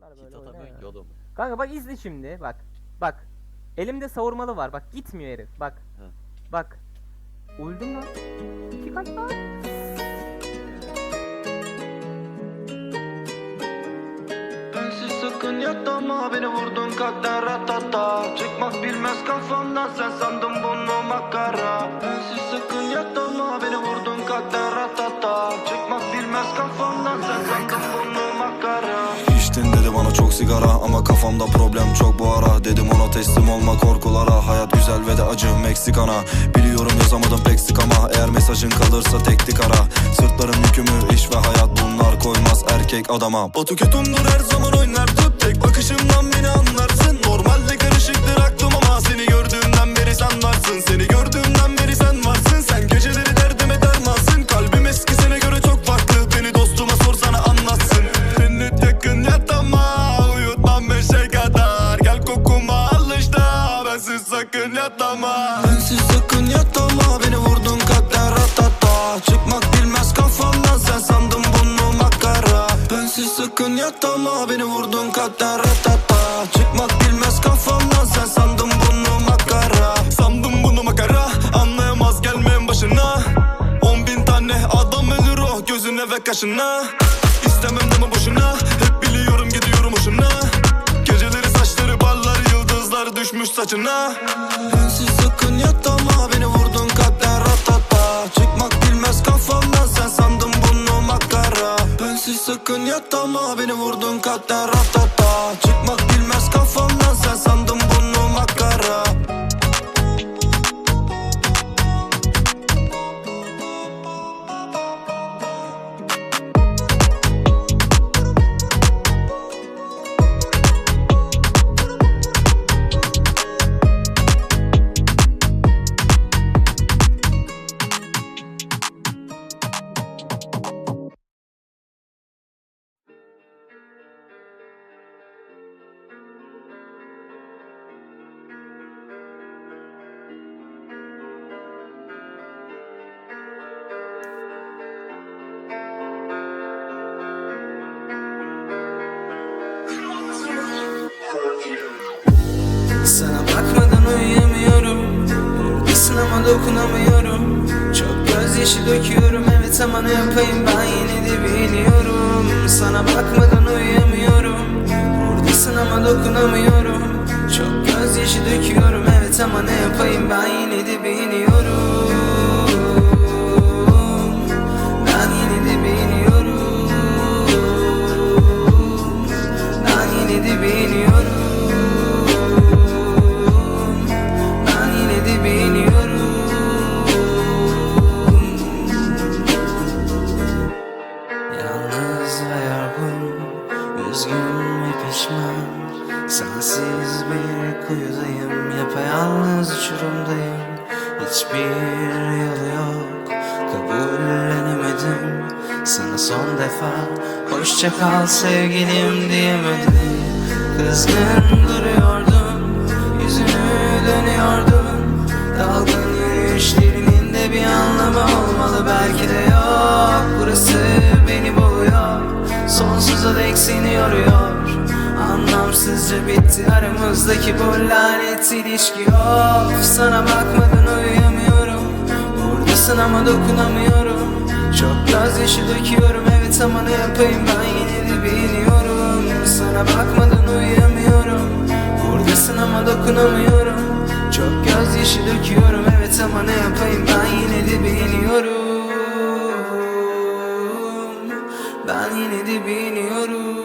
Adamlar böyle oynuyor atamıyorsun oğlum. Kanka bak izle şimdi bak. Bak. Elimde savurmalı var bak gitmiyor herif bak. Hı. Bak. Öldüm lan. İki kaç lan. Bensiz sakın yatama beni vurdun kalpten ratata Çıkmak bilmez kafamdan sen sandın bunu makara Bensiz sakın yatama beni vurdun kalpten ratata Çıkmak sigara ama kafamda problem çok bu ara. Dedim ona teslim olma korkulara. Hayat güzel ve de acı Meksikana. Biliyorum yazamadım pek sık ama Eğer mesajın kalırsa teknik ara. Sırtların yükümü iş ve hayat bunlar koymaz erkek adama. Batu ketumdur her zaman oynar. Tüp Tek bakışımdan sakın yatama Bensiz sakın yatama Beni vurdun kalpten ratata. Çıkmak bilmez kafamdan Sen sandın bunu makara. Bensiz sakın yatama Beni vurdun kalpten ratata. Çıkmak bilmez kafamdan Sen sandın bunu makara. Sandım bunu makara Anlayamaz gelmeyin başına. On bin tane adam ölür o gözüne ve kaşına. İstemem deme boşuna Hep biliyorum gidiyorum hoşuna. Geceleri saçları parlar yıldızlar düşmüş saçına sakın yatama beni vurdun kalpten ratata Çıkmak bilmez kafamdan bakmadan uyuyamıyorum Buradasın ama dokunamıyorum. Çok gözyaşı döküyorum. Evet ama ne yapayım? Ben yine de biliyorum. Sana bakmadan uyuyamıyorum. Buradasın ama dokunamıyorum. Çok gözyaşı döküyorum. Evet ama ne yapayım? Ben yine de biliyorum Üzgün ve pişman Sensiz bir kuyudayım Yapayalnız uçurumdayım. Hiçbir yolu yok Kabullenemedim. Sana son defa Hoşça kal sevgilim diyemedim. Kızgın duruyordun Yüzünü dönüyordun Dalgın yürüyüşlerinin de bir anlamı olmalı Belki de yok. Burası Sonsuza dek seni yoruyor. Anlamsızca bitti aramızdaki bu lanet ilişki. Of sana bakmadan uyuyamıyorum. Buradasın ama dokunamıyorum. Çok gözyaşı döküyorum. Evet ama ne yapayım? Ben yine de biliyorum Sana bakmadan uyuyamıyorum. Buradasın ama dokunamıyorum. Çok gözyaşı döküyorum. Evet ama ne yapayım? Ben yine de biliyorum Ben yine de biliyorum